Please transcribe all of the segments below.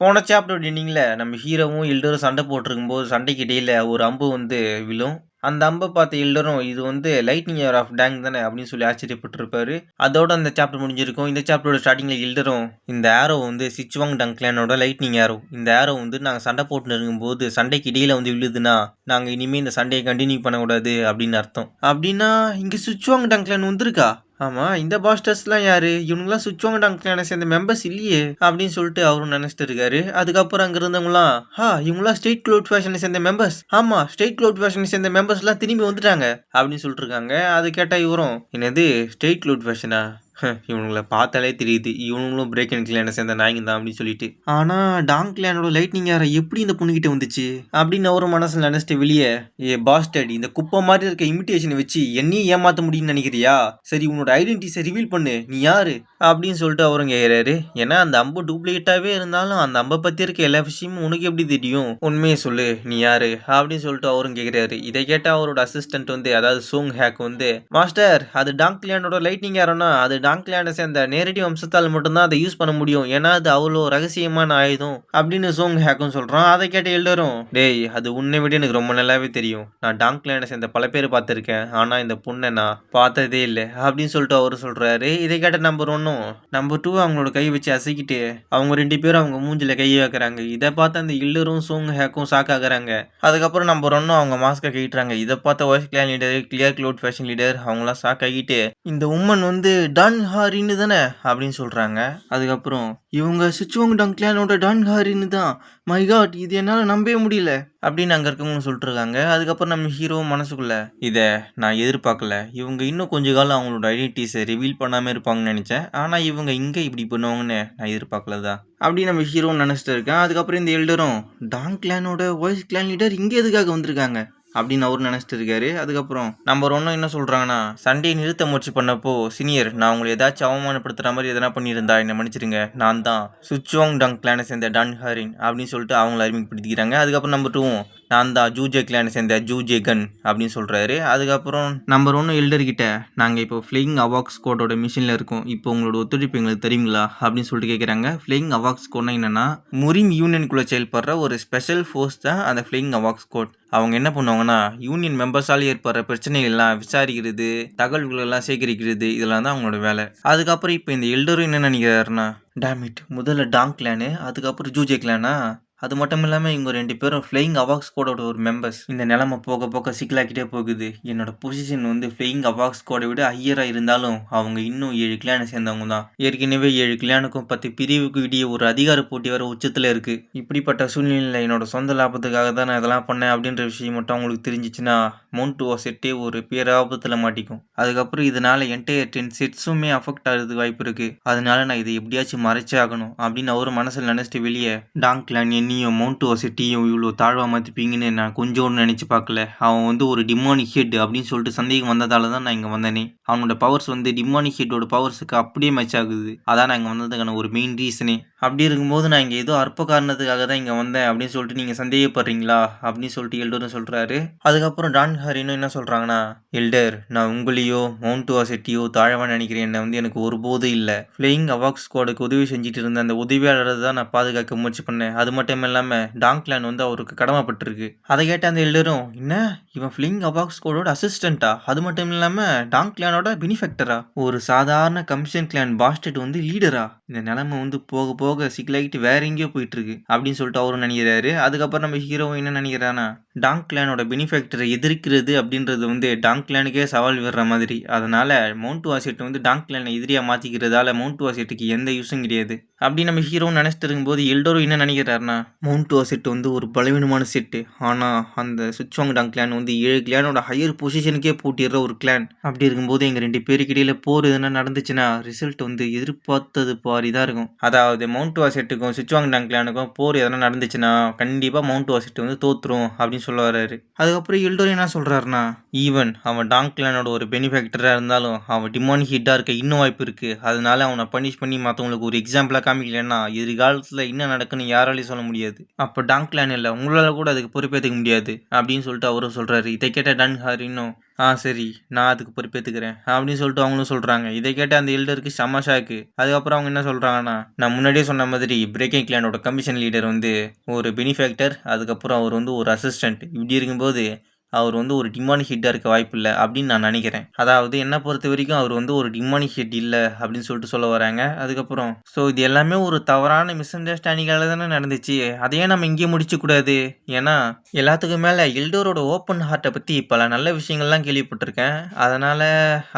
போன சாப்டர் எண்டிங்கில் நம்ம ஹீரோவும் எல்டரும் சண்டை போட்டிருக்கும்போது சண்டைக்கு இடையில் ஒரு அம்பு வந்து விழும். அந்த அம்பை பார்த்த எல்டரும் இது வந்து லைட்னிங் ஏர் ஆஃப் டேங் தானே அப்படின்னு சொல்லி ஆச்சரியப்பட்டிருப்பாரு. அதோட அந்த சாப்டர் முடிஞ்சிருக்கும். இந்த சாப்டரோட ஸ்டார்டிங்கில் எல்டரும் இந்த ஏரோ வந்து சிச்சுவாங் டங்க்லேனோட லைட்னிங் ஏரோ இந்த ஏரோ வந்து நாங்கள் சண்டை போட்டு இருக்கும்போது சண்டைக்கு இடையில வந்து விழுதுன்னா நாங்கள் இனிமேல் இந்த சண்டையை கண்டினியூ பண்ணக்கூடாது அப்படின்னு அர்த்தம். அப்படின்னா இங்கே சுச்சுவாங் டங்க்லேன் வந்திருக்கா? ஆமா இந்த பாஸ்டர்ஸ்லாம் யாரு? இவனுங்களாம் சுவிட்ச் டங்க்லான சேர்ந்த மெம்பர்ஸ் இல்லையே அப்படின்னு சொல்லிட்டு அவரும் நினைச்சிட்டு இருக்காரு. அதுக்கப்புறம் அங்க இருந்தவங்களாம் ஹா இவங்களாம் ஸ்டேட் க்ளோட் ஃபேஷனை சேர்ந்த மெம்பர்ஸ் ஆமா ஸ்டேட் க்ளோட் ஃபேஷனை சேர்ந்த மெம்பர்ஸ்லாம் திரும்பி வந்துட்டாங்க அப்படின்னு சொல்லிட்டு இருக்காங்க. அது கேட்டா இவரும் என்னது ஸ்டேட் க்ளோட் ஃபேஷனா இவனுங்களை பார்த்தாலே தெரியுது. இவனுங்களும் பிரேக் அண்ட் கிளானை சேர்ந்த நாய்ங்க தான் அப்படின்னு சொல்லிட்டு. ஆனால் டாங் கிளானோட லைட்னிங் யாரை? எப்படி இந்த பொண்ணுகிட்ட வந்துச்சு? அப்படின்னு அவரும் மனசில் நினச்சிட்டு வெளியே ஏ பாஸ்டட் இந்த குப்பை மாதிரி இருக்க இமிட்டேஷனை வச்சு என்னையும் ஏமாற்ற முடியும்னு நினைக்கிறியா? சரி உன்னோட ஐடென்டிட்டிஸை ரிவீல் பண்ணு. நீ யாரு? அப்படின்னு சொல்லிட்டு அவரும் கேட்குறாரு ஏன்னா அந்த அம்பு டூப்ளிகேட்டாகவே இருந்தாலும் அந்த அம்பை பற்றி இருக்க எல்லா விஷயமும் உனக்கு எப்படி தெரியும்? உண்மையை சொல்லு. நீ யாரு? அப்படின்னு சொல்லிட்டு அவரும் கேட்குறாரு இதை கேட்டால் அவரோட அசிஸ்டன்ட் வந்து அதாவது சோங் ஹேக் வந்து மாஸ்டர் அது டாங் கிளியானோட லைட்னிங் யாரோன்னா அது டாங்க்லேண்டை சேர்ந்த நேரடி வம்சத்தால் மட்டும்தான் அதை யூஸ் பண்ண முடியும். ஏன்னா அது அவ்வளோ ரகசியமான ஆயுதம் அப்படின்னு சோங் ஹேக்கும் சொல்கிறான் அதை கேட்ட எல்லோரும் டேய் அது உன்னை விட எனக்கு ரொம்ப நல்லாவே தெரியும். நான் டாங்க்லேண்டை சேர்ந்த பல பேர் பார்த்துருக்கேன். ஆனால் இந்த பொண்ணை நான் பார்த்ததே இல்லை. அப்படின்னு சொல்லிட்டு அவர் சொல்கிறாரு இதை கேட்ட நம்பர் ஒன்றும் நம்பர் டூ அவங்களோட கை வச்சு அசைக்கிட்டு அவங்க ரெண்டு பேரும் அவங்க மூஞ்சில் கை வைக்கிறாங்க. இதை பார்த்து அந்த இல்லரும் சோங் ஹேக்கும் ஷாக் ஆகுறாங்க. அதுக்கப்புறம் நம்பர் ஒன்றும் அவங்க மாஸ்க்கை கைட்டுறாங்க இதை பார்த்த வாய்ஸ் கிளான் லீடர் கிளியர் க்ளோட் ஃபேஷன் லீடர் அவங்களாம் ஷாக் ஆகிட்டு இந்த உமன் வந்து டான் ஹாரின்னு தானே அப்படின்னு சொல்கிறாங்க அதுக்கப்புறம் இவங்க சுச்சுவங் டங்க்லேனோட டான் ஹாரின்னு தான். மை காட் இது என்னால் நம்பவே முடியல. அப்படின்னு அங்கே இருக்கவங்க சொல்லிட்டுருக்காங்க. அதுக்கப்புறம் நம்ம ஹீரோ மனசுக்குள்ள இதை நான் எதிர்பார்க்கல. இவங்க இன்னும் கொஞ்ச காலம் அவங்களோட ஐடென்டிட்டிஸை ரிவீல் பண்ணாமல் இருப்பாங்கன்னு நினச்சேன். ஆனால் இவங்க இங்கே இப்படி பண்ணுவாங்கன்னு நான் எதிர்பார்க்கல தான் அப்படி நம்ம ஹீரோன்னு நினச்சிட்டு இருக்கேன். அதுக்கப்புறம் இந்த எல்டரும் டாங் கிளானோட வாய்ஸ் கிளான் லீடர் இங்கே எதுக்காக வந்திருக்காங்க? அப்படின்னு அவரும் நினச்சிட்டு இருக்காரு. அதுக்கப்புறம் நம்பர் ஒன்றும் என்ன சொல்கிறாங்கன்னா சண்டையை நிறுத்த முயற்சி பண்ணப்போ சீனியர் நான் உங்களை ஏதாச்சும் அவமானப்படுத்துகிற மாதிரி எதனா பண்ணியிருந்தா என்னை மன்னிச்சிருங்க. நான் தான் சுச்சுவாங் டங் கிளானை சேர்ந்த டன் ஹாரின் அப்படின்னு சொல்லிட்டு அவங்கள அறிமுகப்படுத்திக்கிறாங்க. அதுக்கப்புறம் நம்பர் டூவும் நான் தான் ஜூஜே கிளானை சேர்ந்த ஜூஜே கன் அப்படின்னு சொல்கிறாரு அதுக்கப்புறம் நம்பர் ஒன்று எல்டர்கிட்ட நாங்கள் இப்போ ஃப்ளையிங் அவாக்ஸ் கோடோட மிஷினில் இருக்கோம். இப்போ உங்களோட ஒத்துழைப்பு எங்களுக்கு தெரியுங்களா? அப்படின்னு சொல்லிட்டு கேட்குறாங்க ஃப்ளையிங் அவாக்ஸ் கோட்னா என்னென்னா முரிம் யூனியனுக்குள்ளே செயல்படுற ஒரு ஸ்பெஷல் ஃபோர்ஸ் தான் அந்த ஃப்ளையிங் அவாக்ஸ் கோட் அவங்க என்ன பண்ணுவாங்கன்னா யூனியன் மெம்பர்ஸால் ஏற்படுற பிரச்சனைகள்லாம் விசாரிக்கிறது தகவல்கள் எல்லாம் சேகரிக்கிறது இதெல்லாம் தான் அவங்களோட வேலை. அதுக்கப்புறம் இப்போ இந்த எல்டரும் என்ன நினைக்கிறாருன்னா டேமிட் முதல்ல டாங் கிளானு அதுக்கப்புறம் ஜூஜே கிளானா அது மட்டும் இல்லாமல் இவங்க ரெண்டு பேரும் ஃப்ளையிங் அவாக்ஸ் கோடோட ஒரு மெம்பர்ஸ் இந்த நிலமை போக போக சிக்கலாக்கிட்டே போகுது. என்னோட பொசிஷன் வந்து ஃப்ளையிங் அவாக்ஸ் கோடை விட ஹையராக இருந்தாலும் அவங்க இன்னும் ஏழு கிளானை சேர்ந்தவங்க தான். ஏற்கனவே ஏழு கிளானுக்கும் பத்து பிரிவுக்கு இடையே ஒரு அதிகார போட்டி வர உச்சத்தில் இருக்குது இப்படிப்பட்ட சூழ்நிலையில் என்னோட சொந்த லாபத்துக்காக தான் நான் இதெல்லாம் பண்ணேன் அப்படின்ற விஷயம் மட்டும் அவங்களுக்கு தெரிஞ்சிச்சுன்னா மவுண்ட் செட்டே ஒரு பேராபத்தில் மாட்டிக்கும். அதுக்கப்புறம் இதனால் என்டையர் டென் செட்ஸுமே அஃபெக்ட் ஆகிறதுக்கு வாய்ப்பு இருக்குது அதனால நான் இதை எப்படியாச்சும் மறைச்சே ஆகணும் அப்படின்னு அவர் மனசில் நினச்சிட்டு வெளியே டாங் கிளான் என்னையும் மவுண்ட் சிட்டியும் இவ்வளோ தாழ்வாக மாற்றிப்பீங்கன்னு நான் கொஞ்சோன்னு நினச்சி பார்க்கல. அவன் வந்து ஒரு டிமானிக் ஹெட் அப்படின்னு சொல்லிட்டு சந்தேகம் வந்ததால தான் நான் இங்கே வந்தேனே. அவனோட பவர்ஸ் வந்து டிமானிக் ஹெட்டோட பவர்ஸுக்கு அப்படியே மேட்ச் ஆகுது. அதான் நான் இங்கே வந்ததுக்கான ஒரு மெயின் ரீசனே அப்படி இருக்கும்போது நான் இங்கே ஏதோ அற்ப காரணத்துக்காக தான் இங்கே வந்தேன் அப்படின்னு சொல்லிட்டு நீங்கள் சந்தேகப்படுறீங்களா? அப்படின்னு சொல்லிட்டு எல்டரும் சொல்கிறாரு அதுக்கப்புறம் டான் ஹரினும் என்ன சொல்கிறாங்கன்னா எல்டர் நான் உங்களையோ மவுண்ட் சிட்டியோ தாழவா நினைக்கிறேன். என்னை வந்து எனக்கு ஒருபோதும் இல்லை. ஃப்ளையிங் அவாக் ஸ்குவாடுக்கு உதவி செஞ்சுட்டு இருந்த அந்த உதவியாளரை தான் நான் பாதுகாக்க முயற்சி பண்ணேன். அது மட்டும் மட்டும் இல்லாமல் டாங்க்லேண்ட் வந்து அவருக்கு கடமைப்பட்டிருக்கு. அதை கேட்ட அந்த எல்லோரும் என்ன? இவன் ஃபிலிங் அபாக்ஸ் கோடோட அசிஸ்டண்ட்டா அது மட்டும் இல்லாமல் டாங்க்லேனோட பெனிஃபெக்டரா ஒரு சாதாரண கமிஷன் கிளான் பாஸ்டட் வந்து லீடரா இந்த நிலமை வந்து போக போக சிக்கலாகிட்டு வேற எங்கேயோ போயிட்டுருக்கு அப்படின்னு சொல்லிட்டு அவரும் நினைக்கிறாரு. அதுக்கப்புறம் நம்ம ஹீரோ என்ன நினைக்கிறானா டாங் கிளானோட பெனிஃபேக்டரை எதிர்க்கிறது அப்படின்றது வந்து டாங் கிளானுக்கே சவால் விடுற மாதிரி. அதனால மவுண்ட் வாசெட் வந்து டாங் கிளானை எதிரியாக மாற்றிக்கிறதால மவுண்ட் வாசெட்டுக்கு எந்த யூஸும் கிடையாது. அப்படி நம்ம ஹீரோ நினச்சிட்டு இருக்கும்போது எல்டோரும் என்ன நினைக்கிறாருன்னா மவுண்ட் செட் வந்து ஒரு பலவீனமான செட்டு ஆனால் அந்த சுச்வாங் டாங் கிளான் வந்து ஏழு கிளானோட ஹையர் பொசிஷனுக்கே போட்டிடுற ஒரு கிளான் அப்படி இருக்கும்போது எங்கள் ரெண்டு பேருக்கு இடையில போர் எதுனா நடந்துச்சுன்னா ரிசல்ட் வந்து எதிர்பார்த்தது பாரி தான் இருக்கும். அதாவது மவுண்ட் வாசெட்டுக்கும் சுச்வாங் டங்க்லானுக்கும் போர் எதனா நடந்துச்சுன்னா கண்டிப்பாக மவுண்ட் வாசெட்டு வந்து தோத்துரும் அப்படின்னு சொல்ல வர்றாரு. அதுக்கப்புறம் எல்டோரி என்ன சொல்கிறாருன்னா ஈவன் அவன் டாங்க்லானோட ஒரு பெனிஃபேக்டராக இருந்தாலும் அவன் டிமான் ஹிட்டாக இருக்க இன்னும் வாய்ப்பு இருக்குது அதனால அவனை பனிஷ் பண்ணி மற்றவங்களுக்கு ஒரு எக்ஸாம்பிளாக காமிக்கலன்னா எதிர்காலத்தில் என்ன நடக்குன்னு யாராலையும் சொல்ல முடியாது. அப்போ டாங்க்லான் இல்லை உங்களால் கூட அதுக்கு பொறுப்பேற்றுக்க முடியாது. அப்படின்னு சொல்லிட்டு அவரும் சொல்கிறாரு இதை கேட்ட டன் ஹாரின்னும் ஆ சரி. நான் அதுக்கு பொறுப்பேத்துக்கிறேன். அப்படின்னு சொல்லிட்டு அவங்களும் சொல்கிறாங்க இதை கேட்டு அந்த எல்டருக்கு செம்ம ஷாக்கு. அதுக்கப்புறம் அவங்க என்ன சொல்கிறாங்கன்னா நான் முன்னாடியே சொன்ன மாதிரி பிரேக்கிங் கிளானோட கமிஷன் லீடர் வந்து ஒரு பெனிஃபேக்டர். அதுக்கப்புறம் அவர் வந்து ஒரு அசிஸ்டன்ட். இப்படி இருக்கும்போது அவர் வந்து ஒரு டிமானிக் ஹிட்டாக இருக்க வாய்ப்பில்ல அப்படின்னு நான் நினைக்கிறேன். அதாவது என்ன பொறுத்தவரைக்கும் அவர் வந்து ஒரு டிமானிக் ஹெட் இல்லை அப்படின்னு சொல்லிட்டு சொல்ல வராங்க. அதுக்கப்புறம் ஸோ இது எல்லாமே ஒரு தவறான மிஸ் அண்டர்ஸ்டாண்டிங்கால தானே நடந்துச்சு. அதையே நம்ம இங்கேயே முடிச்சுக்கூடாது? ஏன்னா எல்லாத்துக்கும் மேலே எல்டோரோட ஓப்பன் ஹார்ட்டை பற்றி பல நல்ல விஷயங்கள்லாம் கேள்விப்பட்டிருக்கேன். அதனால்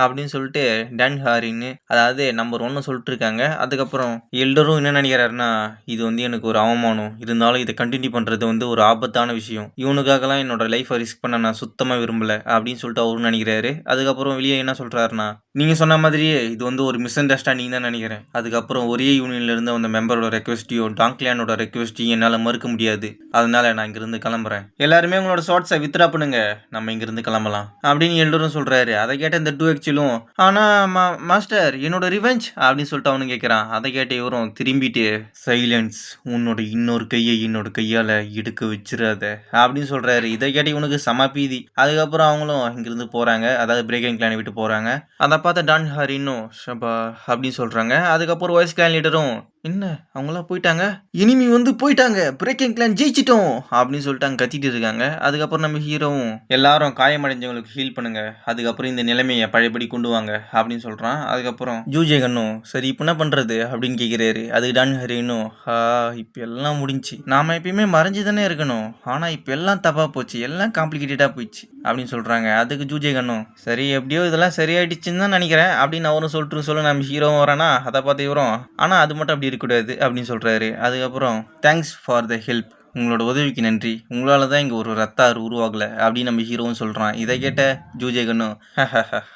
அப்படின்னு சொல்லிட்டு டான் ஹாரின்னு அதாவது நம்பர் ஒன்று சொல்லிட்டு இருக்காங்க. அதுக்கப்புறம் எல்டரும் என்ன நினைக்கிறாருன்னா, இது வந்து எனக்கு ஒரு அவமானம். இருந்தாலும் இதை கண்டினியூ பண்ணுறது வந்து ஒரு ஆபத்தான விஷயம். இவனுக்காகலாம் என்னோட லைஃப்பை ரிஸ்க் பண்ண நான் சுத்தமா விரும்பல அப்படின்னு சொல்லிட்டு அவரும் நினைக்கிறாரு. அதுக்கப்புறம் வெளியே என்ன சொல்றாருன்னா, நீங்க சொன்ன மாதிரியே இது வந்து ஒரு மிஸ் அண்டர்ஸ்டாண்டிங் தான் நினைக்கிறேன். அதுக்கப்புறம் ஒரே யூனியன்லேருந்து அந்த மெம்பரோட ரெக்வெஸ்ட்டையும் டாங்க்லியானோட கிளானோட ரெக்வெஸ்ட்டையும் மறுக்க முடியாது. அதனால நான் இங்கிருந்து கிளம்புறேன். எல்லாருமே உங்களோட ஷார்ட்ஸை வித்ரா பண்ணுங்க. நம்ம இங்கிருந்து கிளம்பலாம். அப்படின்னு எல்லோரும் சொல்றாரு. அதை கேட்ட இந்த 2 ஆனா மா மாஸ்டர் என்னோட ரிவெஞ்ச் அப்படின்னு சொல்லிட்டு அவனும் கேட்குறான் அதை கேட்ட இவரும் திரும்பிட்டு சைலன்ஸ் உன்னோட இன்னொரு கையை என்னோட கையால் எடுக்க வச்சிடாத அப்படின்னு சொல்றாரு. இதை கேட்ட இவனுக்கு சமா பீதி. அதுக்கப்புறம் அவங்களும் இங்கிருந்து போகிறாங்க அதாவது பிரேக்கிங் கிளானை விட்டு போகிறாங்க அதை பார்த்த டான் ஹரினும் ஷபா அப்படின்னு சொல்கிறாங்க அதுக்கப்புறம் ஒய்ஸ் கிளான் லீடரும் என்ன அவங்களாம் போயிட்டாங்க? இனிமி வந்து போயிட்டாங்க. பிரேக்கிங் கிளான் ஜெயிச்சிட்டோம். அப்படின்னு சொல்லிட்டாங்க கத்திட்டு இருக்காங்க. அதுக்கப்புறம் நம்ம ஹீரோவும் எல்லாரும் காயமடைஞ்சவங்களுக்கு ஹீல் பண்ணுங்க. அதுக்கப்புறம் இந்த நிலைமையை பழையபடி கொண்டு வாங்க அப்படின்னு சொல்றான். அதுக்கப்புறம் ஜூஜே கண்ணும் சரி இப்போ என்ன பண்றது? அப்படின்னு கேட்கிறாரு அதுக்கு டான் ஹரினும் ஹா இப்போ எல்லாம் முடிஞ்சுச்சு. நாம எப்பயுமே மறைஞ்சு தானே இருக்கணும். ஆனா இப்போ எல்லாம் தப்பா போச்சு. எல்லாம் காம்ப்ளிகேட்டடா போயிடுச்சு. அப்படின்னு சொல்கிறாங்க அதுக்கு ஜூஜே கண்ணும் சரி எப்படியோ இதெல்லாம் சரியாயிடுச்சுன்னு தான் நினைக்கிறேன். அப்படின்னு அவரும் சொல்லிட்டு சொல்ல நம்ம ஹீரோவும் வரானா? அதை பார்த்து இவரும் ஆனால் அது மட்டும் அப்படி இருக்கக்கூடாது அப்படின்னு சொல்கிறாரு அதுக்கப்புறம் தேங்க்ஸ் ஃபார் த ஹெல்ப் உங்களோட உதவிக்கு நன்றி. உங்களால தான் இங்கே ஒரு ரத்த உருவாகலை உருவாகல அப்படின்னு நம்ம ஹீரோவும் சொல்கிறான் இதை கேட்ட ஜூஜேகனும்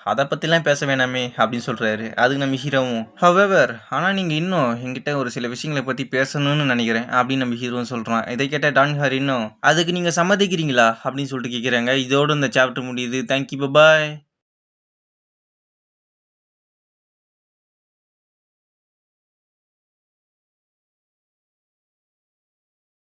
அதை பற்றிலாம் பேச வேணாமே அப்படின்னு சொல்கிறாரு அதுக்கு நம்ம ஹீரோவும் ஹவெவர் ஆனால் நீங்கள் இன்னும் எங்கிட்ட ஒரு சில விஷயங்களை பற்றி பேசணும்னு நினைக்கிறேன் அப்படின்னு நம்ம ஹீரோவும் சொல்கிறான் இதை கேட்ட டான் ஹார் இன்னும் அதுக்கு நீங்கள் சம்மதிக்கிறீங்களா? அப்படின்னு சொல்லிட்டு கேட்குறாங்க இதோடு இந்த சாப்டர் முடியுது. Thank you bye